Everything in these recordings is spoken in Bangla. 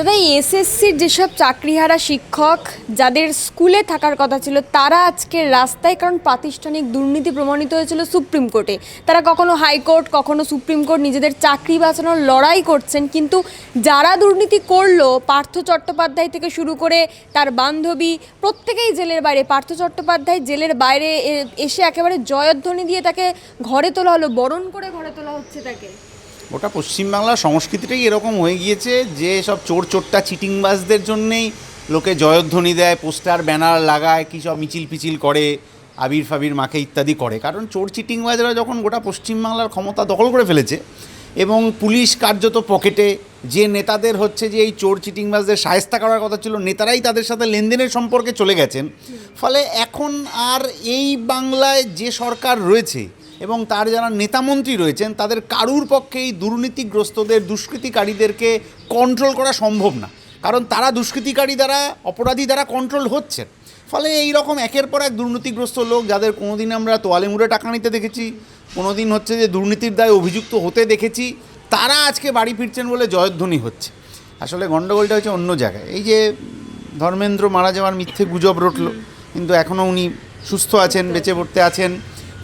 দাদা এসএসসির যেসব চাকরিহারা শিক্ষক যাদের স্কুলে থাকার কথা ছিল, তারা আজকে রাস্তায় কারণ প্রাতিষ্ঠানিক দুর্নীতি প্রমাণিত হয়েছিল সুপ্রিম কোর্টে। তারা কখনো হাইকোর্ট কখনো সুপ্রিম কোর্ট নিজেদের চাকরি বাঁচানোর লড়াই করছেন, কিন্তু যারা দুর্নীতি করল, পার্থ চট্টোপাধ্যায় থেকে শুরু করে তার বান্ধবী, প্রত্যেকেই জেলের বাইরে। পার্থ চট্টোপাধ্যায় জেলের বাইরে এসে একেবারে জয়ধ্বনি দিয়ে তাকে ঘরে তোলা হলো, বরণ করে ঘরে তোলা হচ্ছে তাকে। ওটা পশ্চিমবাংলার সংস্কৃতিটাই এরকম হয়ে গিয়েছে যে সব চোর চোরটা চিটিংবাজদের জন্যেই লোকে জয়ধ্বনি দেয় পোস্টার ব্যানার লাগায় কী সব মিছিল পিছিল করে আবির ফাবির মাকে ইত্যাদি করে। কারণ চোর চিটিংবাজরা যখন গোটা পশ্চিমবাংলার ক্ষমতা দখল করে ফেলেছে এবং পুলিশ কার্যত পকেটে যে নেতাদের হচ্ছে যে এই চোর চিটিংবাজদের সায়স্তা করার কথা ছিল নেতারাই তাদের সাথে লেনদেনের সম্পর্কে চলে গেছেন। ফলে এখন আর এই বাংলায় যে সরকার রয়েছে এবং তার যারা নেতামন্ত্রী রয়েছেন, তাদের কারুর পক্ষে এই দুর্নীতিগ্রস্তদের, দুষ্কৃতিকারীদেরকে কন্ট্রোল করা সম্ভব না। কারণ তারা দুষ্কৃতিকারী দ্বারা, অপরাধী দ্বারা কন্ট্রোল হচ্ছেন। ফলে এই রকম একের পর এক দুর্নীতিগ্রস্ত লোক, যাদের কোনোদিন আমরা তোয়ালে মুড়ে টাকা নিতে দেখেছি, কোনোদিন হচ্ছে যে দুর্নীতির দায়ে অভিযুক্ত হতে দেখেছি, তারা আজকে বাড়ি ফিরছেন বলে জয়ধ্বনি হচ্ছে। আসলে গণ্ডগোলটা হচ্ছে অন্য জায়গায়। এই যে ধর্মেন্দ্র মারা যাওয়ার মিথ্যে গুজব রটলো, কিন্তু এখনও উনি সুস্থ আছেন, বেঁচে পড়তে আছেন।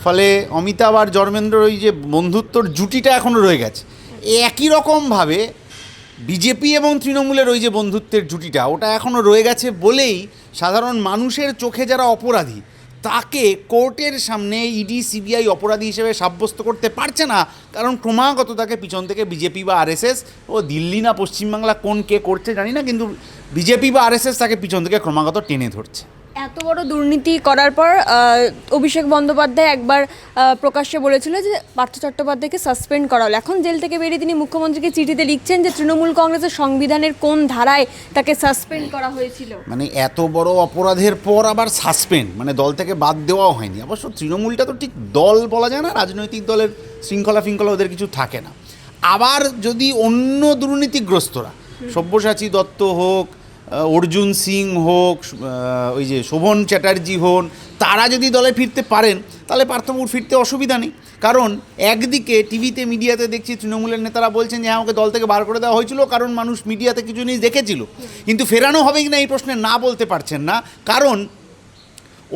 ফলে অমিতাভ আর ধর্মেন্দ্রর ওই যে বন্ধুত্বর জুটিটা এখনও রয়ে গেছে। একই রকমভাবে বিজেপি এবং তৃণমূলের ওই যে বন্ধুত্বের জুটিটা, ওটা এখনও রয়ে গেছে বলেই সাধারণ মানুষের চোখে যারা অপরাধী, তাকে কোর্টের সামনে ইডি, সিবিআই অপরাধী হিসেবে সাব্যস্ত করতে পারছে না, কারণ ক্রমাগত তাকে পিছন থেকে বিজেপি বা আরএসএস, ও দিল্লি না পশ্চিমবাংলা কোন কে করছে জানি না, কিন্তু বিজেপি বা আরএসএস তাকে পিছন থেকে ক্রমাগত টেনে ধরছে। এত বড় দুর্নীতি করার পর অভিষেক বন্দ্যোপাধ্যায় একবার প্রকাশ্যে বলেছিল যে পার্থ চট্টোপাধ্যায়কে সাসপেন্ড করা হলো। এখন জেল থেকে বেরিয়ে তিনি মুখ্যমন্ত্রীকে চিঠিতে লিখছেন যে তৃণমূল কংগ্রেসের সংবিধানের কোন ধারায় তাকে সাসপেন্ড করা হয়েছিল। মানে এত বড় অপরাধের পর আবার সাসপেন্ড মানে দল থেকে বাদ দেওয়াও হয়নি। অবশ্য তৃণমূলটা তো ঠিক দল বলা যায় না রাজনৈতিক দলের শৃঙ্খলা ফিঙ্খলা ওদের কিছু থাকে না। আবার যদি অন্য দুর্নীতিগ্রস্তরা সব্যসাচী দত্ত হোক অর্জুন সিং হোক ওই যে শোভন চ্যাটার্জি হন, তারা যদি দলে ফিরতে পারেন, তাহলে পার্থবাবুর ফিরতে অসুবিধা নেই। কারণ একদিকে টিভিতে, মিডিয়াতে দেখছি তৃণমূলের নেতারা বলছেন যে হ্যাঁ আমাকে দল থেকে বার করে দেওয়া হয়েছিল, কারণ মানুষ মিডিয়াতে কিছু জিনিস দেখেছিল। কিন্তু ফেরানো হবে কি না এই প্রশ্নে না বলতে পারছেন না। কারণ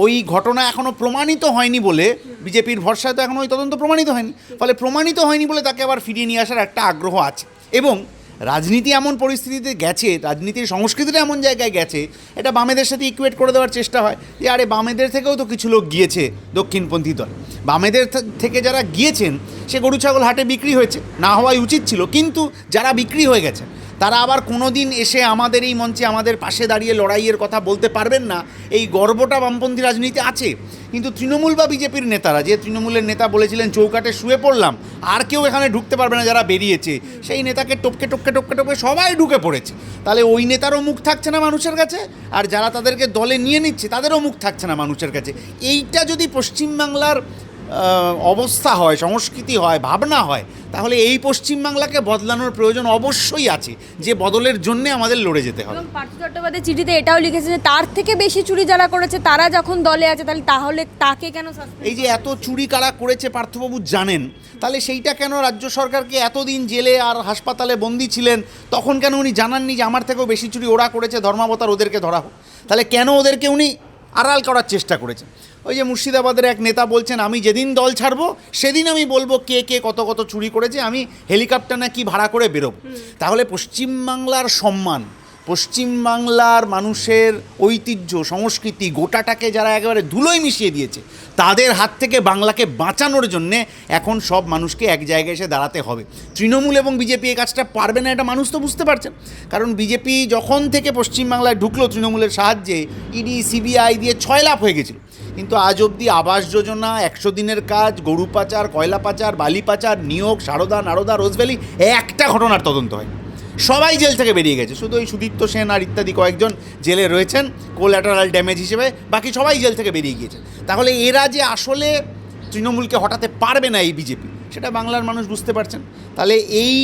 ওই ঘটনা এখনও প্রমাণিত হয়নি বলে, বিজেপির ভরসায় তো এখনও ওই তদন্ত প্রমাণিত হয়নি। ফলে প্রমাণিত হয়নি বলে তাকে আবার ফিরিয়ে নিয়ে আসার একটা আগ্রহ আছে। এবং রাজনীতি এমন পরিস্থিতিতে গেছে, রাজনীতির সংস্কৃতিটা এমন জায়গায় গেছে, এটা বামেদের সাথে ইকুয়েট করে দেওয়ার চেষ্টা হয় যে, আরে বামেদের থেকেও তো কিছু লোক গিয়েছে দক্ষিণপন্থী দল। বামেদের থেকে যারা গিয়েছেন, সে গরু, ছাগল, হাটে বিক্রি হয়েছে, না হওয়াই উচিত ছিল, কিন্তু যারা বিক্রি হয়ে গেছে তারা আবার কোনো দিন এসে আমাদের এই মঞ্চে আমাদের পাশে দাঁড়িয়ে লড়াইয়ের কথা বলতে পারবেন না। এই গর্বটা বামপন্থী রাজনীতি আছে। কিন্তু তৃণমূল বা বিজেপির নেতারা, যে তৃণমূলের নেতা বলেছিলেন, চৌকাটে শুয়ে পড়লাম, আর কেউ এখানে ঢুকতে পারবে না যারা বেরিয়েছে। সেই নেতাকে টপকে টপকে টপকে টপকে সবাই ঢুকে পড়েছে। তাহলে ওই নেতারও মুখ থাকছে না মানুষের কাছে? আর যারা তাদেরকে দলে নিয়ে নিচ্ছে, তাদেরও মুখ থাকছে না মানুষের কাছে। এইটা যদি পশ্চিমবাংলার অবস্থা হয় সংস্কৃতি হয় ভাবনা হয় তাহলে এই পশ্চিমবাংলাকে বদলানোর প্রয়োজন অবশ্যই আছে। যে বদলের জন্যে আমাদের লড়ে যেতে হবে। পার্থ চট্টোপাধ্যায় চিঠিতে এটাও লিখেছে যে তার থেকে বেশি চুরি যারা করেছে তারা যখন দলে আছে তাহলে তাহলে তাকে কেন এই যে এত চুরি কারা করেছে পার্থবাবু জানেন। তাহলে সেইটা কেন রাজ্য সরকারকে এতদিন জেলে আর হাসপাতালে বন্দি ছিলেন তখন কেন উনি জানাননি যে আমার থেকেও বেশি চুরি ওরা করেছে ধর্মাবতার ওদেরকে ধরা হোক তাহলে কেন ওদেরকে উনি আড়াল করার চেষ্টা করেছেন। ওই যে মুর্শিদাবাদের এক নেতা বলছেন আমি যেদিন দল ছাড়বো সেদিন আমি বলব কে কে কত কত চুরি করেছে আমি হেলিকপ্টার না কি ভাড়া করে বেরোবো। তাহলে পশ্চিমবাংলার সম্মান পশ্চিমবাংলার মানুষের ঐতিহ্য, সংস্কৃতি গোটাটাকে যারা একেবারে ধুলোয় মিশিয়ে দিয়েছে, তাদের হাত থেকে বাংলাকে বাঁচানোর জন্যে এখন সব মানুষকে এক জায়গায় এসে দাঁড়াতে হবে। তৃণমূল এবং বিজেপি এই কাজটা পারবে না, এটা মানুষ তো বুঝতে পারছেন কারণ বিজেপি যখন থেকে পশ্চিমবাংলায় ঢুকলো তৃণমূলের সাহায্যে, ইডি, সিবিআই দিয়ে ছয় লাভ হয়ে গেছিল। কিন্তু আজ অবধি আবাস যোজনা, একশো দিনের কাজ, গরু পাচার, কয়লা পাচার, বালি পাচার, নিয়োগ, সারদা, নারদা রোজভ্যালি একটা ঘটনার তদন্ত হয় সবাই জেল থেকে বেরিয়ে গেছে। শুধু ওই সুদীপ্ত সেন আর ইত্যাদি কয়েকজন জেলে রয়েছেন কোল্যাটারাল ড্যামেজ হিসেবে। বাকি সবাই জেল থেকে বেরিয়ে গিয়েছে। তাহলে এরা যে আসলে তৃণমূলকে হটাতে পারবে না এই বিজেপি সেটা বাংলার মানুষ বুঝতে পারছেন। তাহলে এই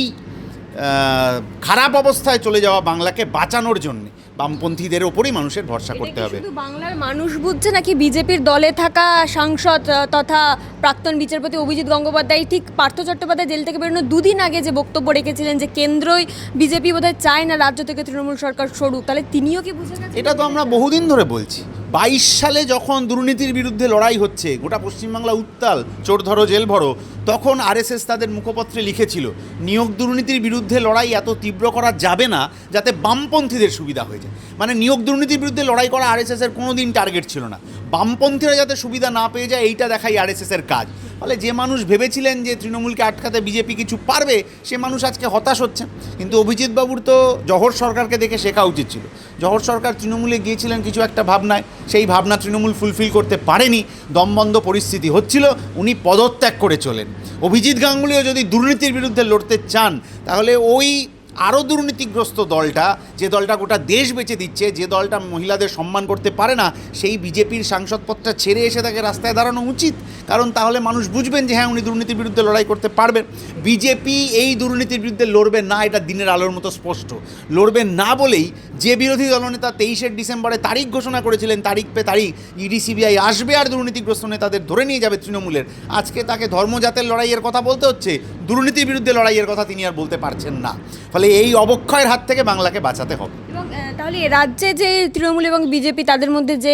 খারাপ অবস্থায় চলে যাওয়া বাংলাকে বাঁচানোর জন্যে বামপন্থীদের ওপরেই মানুষের ভরসা করতে হবে। বাংলার মানুষ বুঝছে নাকি বিজেপির দলে থাকা সাংসদ তথা প্রাক্তন বিচারপতি অভিজিৎ গঙ্গোপাধ্যায়, ঠিক পার্থ চট্টোপাধ্যায় জেল থেকে বেরোনোর দুদিন আগে যে বক্তব্য রেখেছিলেন যে কেন্দ্রই বিজেপি বোধহয় চায় না, রাজ্য থেকে তৃণমূল সরকার সরুক, তাহলে তিনিও কি বুঝে গেছেন? এটা তো আমরা বহুদিন ধরে বলছি। বাইশ সালে যখন দুর্নীতির বিরুদ্ধে লড়াই হচ্ছে, গোটা পশ্চিমবাংলা উত্তাল, চোর ধরো, জেল ভরো, তখন আরএসএস তাদের মুখপত্রে লিখেছিল, নিয়োগ দুর্নীতির বিরুদ্ধে লড়াই এত তীব্র করা যাবে না, যাতে বামপন্থীদের সুবিধা হয়ে যায়। মানে নিয়োগ দুর্নীতির বিরুদ্ধে লড়াই করা আরএসএস এর কোনো দিন টার্গেট ছিল না। বামপন্থীরা যাতে সুবিধা না পেয়ে যায়, এইটা দেখাই আরএসএস এর কাজ। ফলে যে মানুষ ভেবেছিলেন যে তৃণমূলকে আটকাতে বিজেপি কিছু পারবে, সে মানুষ আজকে হতাশ হচ্ছে। কিন্তু অভিজিৎ বাবুর তো জহর সরকারকে দেখে শেখা উচিত ছিল। জহর সরকার তৃণমূলে গিয়েছিলেন কিছু একটা ভাবনায়, সেই ভাবনা তৃণমূল ফুলফিল করতে পারেনি দমবন্ধ পরিস্থিতি হচ্ছিল, উনি পদত্যাগ করে চলেন। অভিজিৎ গাঙ্গুলিও যদি দুর্নীতির বিরুদ্ধে লড়তে চান, তাহলে ওই আরও দুর্নীতিগ্রস্ত দলটা, যে দলটা গোটা দেশ বেঁচে দিচ্ছে, যে দলটা মহিলাদের সম্মান করতে পারে না, সেই বিজেপির সাংসদপদটা ছেড়ে এসে তাকে রাস্তায় দাঁড়ানো উচিত। কারণ তাহলে মানুষ বুঝবেন যে হ্যাঁ উনি দুর্নীতির বিরুদ্ধে লড়াই করতে পারবেন বিজেপি এই দুর্নীতির বিরুদ্ধে লড়বে না, এটা দিনের আলোর মতো স্পষ্ট। লড়বে না বলেই যে বিরোধী দলনেতা তেইশে ডিসেম্বরে তারিখ ঘোষণা করেছিলেন, তারিখ পে তারিখ ইডি, সিবিআই আসবে আর দুর্নীতিগ্রস্ত নেতাদের ধরে নিয়ে যাবে তৃণমূলের। আজকে তাকে ধর্মজাতের লড়াইয়ের কথা বলতে হচ্ছে, দুর্নীতির বিরুদ্ধে লড়াইয়ের কথা তিনি আর বলতে পারছেন না। ফলে এই অবক্ষয়ের হাত থেকে বাংলাকে বাঁচাতে হবে। এবং তাহলে রাজ্যে যে তৃণমূল এবং বিজেপি তাদের মধ্যে যে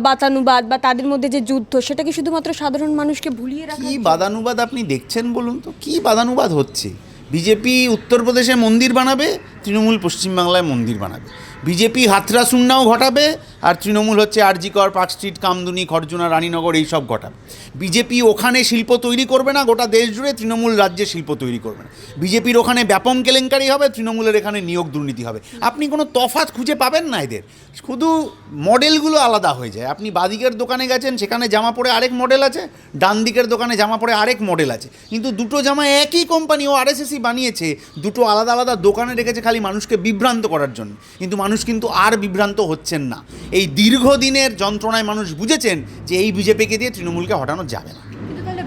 বাতানুবাদ বা তাদের মধ্যে যে যুদ্ধ সেটা কি শুধুমাত্র সাধারণ মানুষকে ভুলিয়ে রাখা কি বাদানুবাদ আপনি দেখছেন বলুন তো? কি বাদানুবাদ হচ্ছে? বিজেপি উত্তরপ্রদেশে মন্দির বানাবে, তৃণমূল পশ্চিমবাংলায় মন্দির বানাবে। বিজেপি হাতরা শূন্যাও ঘটাবে, আর তৃণমূল হচ্ছে আরজিকর পার্ক স্ট্রিট, কামদুনি, খরজুনা, রানীনগর এইসব ঘটাবে। বিজেপি ওখানে শিল্প তৈরি করবে না, গোটা দেশ জুড়ে তৃণমূল রাজ্যে শিল্প তৈরি করবে না। বিজেপির ওখানে ব্যাপম কেলেঙ্কারি হবে, তৃণমূলের এখানে নিয়োগ দুর্নীতি হবে। আপনি কোনো তফাৎ খুঁজে পাবেন না এদের। শুধু মডেলগুলো আলাদা হয়ে যায়। আপনি বাদিকের দোকানে গেছেন, সেখানে জামা পরে আরেক মডেল আছে ডান দিকের দোকানে জামা পরে আরেক মডেল আছে। কিন্তু দুটো জামা একই কোম্পানি, ও আরএসএসই বানিয়েছে দুটো আলাদা আলাদা দোকানে রেখেছে খালি মানুষকে বিভ্রান্ত করার জন্য। কিন্তু মানুষ কিন্তু আর বিভ্রান্ত হচ্ছেন না। এই দীর্ঘদিনের যন্ত্রণায় মানুষ বুঝেছেন যে এই বিজেপিকে দিয়ে তৃণমূলকে হটানো যাবে না।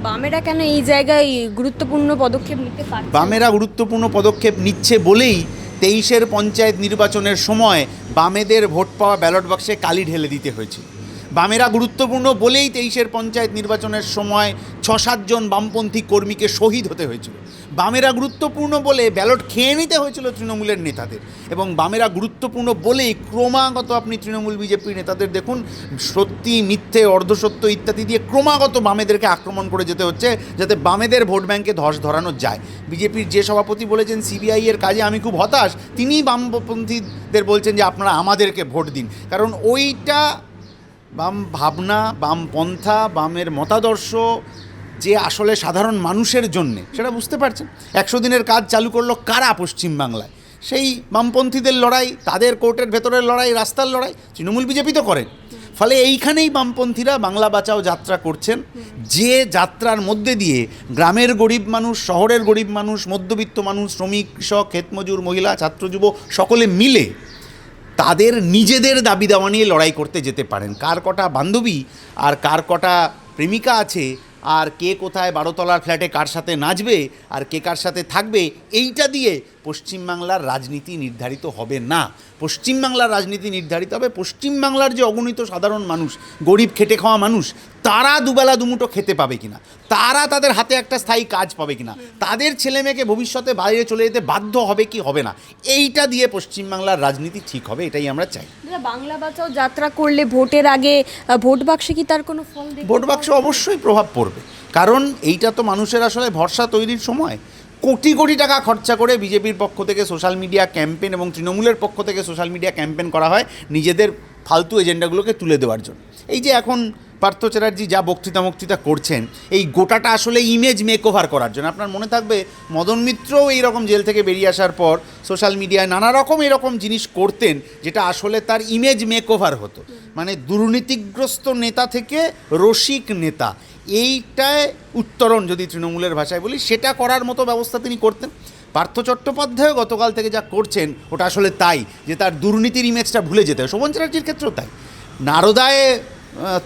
বামেরা কেন এই জায়গায় গুরুত্বপূর্ণ পদক্ষেপ নিতে পারছে না? বামেরা গুরুত্বপূর্ণ পদক্ষেপ নিচ্ছে বলেই তেইশের পঞ্চায়েত নির্বাচনের সময় বামেদের ভোট পাওয়া ব্যালট বাক্সে কালি ঢেলে দিতে হয়েছিল বামেরা গুরুত্বপূর্ণ বলেই তেইশের পঞ্চায়েত নির্বাচনের সময় ছ সাতজন বামপন্থী কর্মীকে শহীদ হতে হয়েছিল। বামেরা গুরুত্বপূর্ণ বলে ব্যালট খেয়ে নিতে হয়েছিল তৃণমূলের নেতাদের এবং বামেরা গুরুত্বপূর্ণ বলেই ক্রমাগত আপনি তৃণমূল বিজেপি নেতাদের দেখুন, সত্যি, মিথ্যে, অর্ধসত্য ইত্যাদি দিয়ে ক্রমাগত বামেদেরকে আক্রমণ করে যেতে হচ্ছে, যাতে বামেদের ভোট ব্যাংকে ধস ধরানো যায়। বিজেপির যে সভাপতি বলেছেন, সিবিআই এর কাজে আমি খুব হতাশ, তিনিই বামপন্থীদের বলছেন যে আপনারা আমাদেরকে ভোট দিন। কারণ ওইটা বাম ভাবনা, বাম পন্থা, বামের মতাদর্শ, যে আসলে সাধারণ মানুষের জন্যে, সেটা বুঝতে পারছেন? একশো দিনের কাজ চালু করল কারা পশ্চিমবাংলায়? সেই বামপন্থীদের লড়াই, তাদের কোর্টের ভেতরের লড়াই, রাস্তার লড়াই, তৃণমূল বিজেপি তো করেন। ফলে এইখানেই বামপন্থীরা বাংলা বাঁচাও যাত্রা করছেন। যে যাত্রার মধ্যে দিয়ে গ্রামের গরিব মানুষ, শহরের গরিব মানুষ, মধ্যবিত্ত মানুষ, শ্রমিক, কৃষক, ক্ষেতমজুর, মহিলা, ছাত্র যুব সকলে মিলে তাদের নিজেদের দাবি দাওয়া নিয়ে লড়াই করতে যেতে পারেন। কার কটা বান্ধবী আর কার কটা প্রেমিকা আছে, আর কে কোথায় বারোতলার ফ্ল্যাটে কার সাথে নাচবে, আর কে কার সাথে থাকবে, এইটা দিয়ে পশ্চিমবাংলার রাজনীতি নির্ধারিত হবে না। পশ্চিমবাংলার রাজনীতি নির্ধারিত হবে। পশ্চিমবাংলার যে অগণিত সাধারণ মানুষ, গরিব খেটে খাওয়া মানুষ তারা দুবেলা দুমুটো খেতে পাবে কিনা? তারা তাদের হাতে একটা স্থায়ী কাজ পাবে কিনা? তাদের ছেলে মেয়েকে ভবিষ্যতে বাইরে চলে যেতে বাধ্য হবে কি হবে না? এইটা দিয়ে পশ্চিমবাংলার রাজনীতি ঠিক হবে এটাই আমরা চাই। বাংলা বাঁচাও যাত্রা করলে ভোটের আগে ভোট বাক্সে কি তার কোনো ফল ভোট বাক্সে অবশ্যই প্রভাব পড়বে। কারণ এইটা তো মানুষের আসলে ভরসা তৈরির সময়। কোটি কোটি টাকা খরচা করে বিজেপির পক্ষ থেকে সোশ্যাল মিডিয়া ক্যাম্পেন এবং তৃণমূলের পক্ষ থেকে সোশ্যাল মিডিয়া ক্যাম্পেন করা হয় নিজেদের ফালতু এজেন্ডাগুলোকে তুলে দেওয়ার জন্য। এই যে এখন পার্থ চ্যাটার্জি যা বক্তৃতা বক্তৃতা করছেন, এই গোটাটা আসলে ইমেজ মেক ওভার করার জন্য। আপনার মনে থাকবে, মদন মিত্রও এইরকম জেল থেকে বেরিয়ে আসার পর সোশ্যাল মিডিয়ায় নানা রকম এরকম জিনিস করতেন, যেটা আসলে তার ইমেজ মেক ওভার হতো। মানে দুর্নীতিগ্রস্ত নেতা থেকে রসিক নেতা, এইটায় উত্তরণ যদি তৃণমূলের ভাষায় বলি, সেটা করার মতো ব্যবস্থা তিনি করতেন। পার্থ চট্টোপাধ্যায় গতকাল থেকে যা করছেন, ওটা আসলে তাই, যে তার দুর্নীতির ইমেজটা ভুলে যেতে হয়। শোভন চ্যাটার্জির ক্ষেত্রেও তাই। নারদায়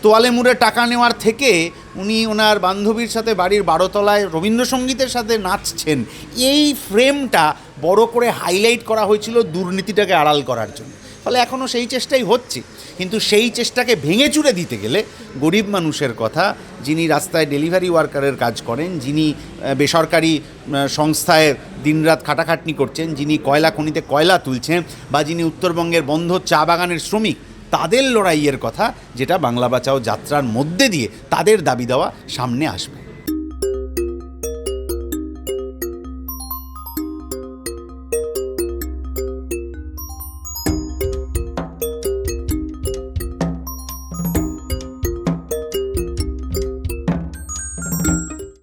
তোয়ালে মুড়ে টাকা নেওয়ার থেকে উনি ওনার বান্ধবীর সাথে বাড়ির বারোতলায় রবীন্দ্রসঙ্গীতের সাথে নাচছেন। এই ফ্রেমটা বড় করে হাইলাইট করা হয়েছিল দুর্নীতিটাকে আড়াল করার জন্য। ফলে এখনও সেই চেষ্টাই হচ্ছে। কিন্তু সেই চেষ্টাকে ভেঙে চুরে দিতে গেলে গরিব মানুষের কথা, যিনি রাস্তায় ডেলিভারি ওয়ার্কারের কাজ করেন, যিনি বেসরকারি সংস্থায় দিনরাত খাটাখাটনি করছেন, যিনি কয়লা খনিতে কয়লা তুলছেন বা যিনি উত্তরবঙ্গের বন্ধ চা বাগানের শ্রমিক তাদের লড়াইয়ের কথা যেটা বাংলা বাঁচাও যাত্রার মধ্যে দিয়ে তাদের দাবি দেওয়া সামনে আসবে।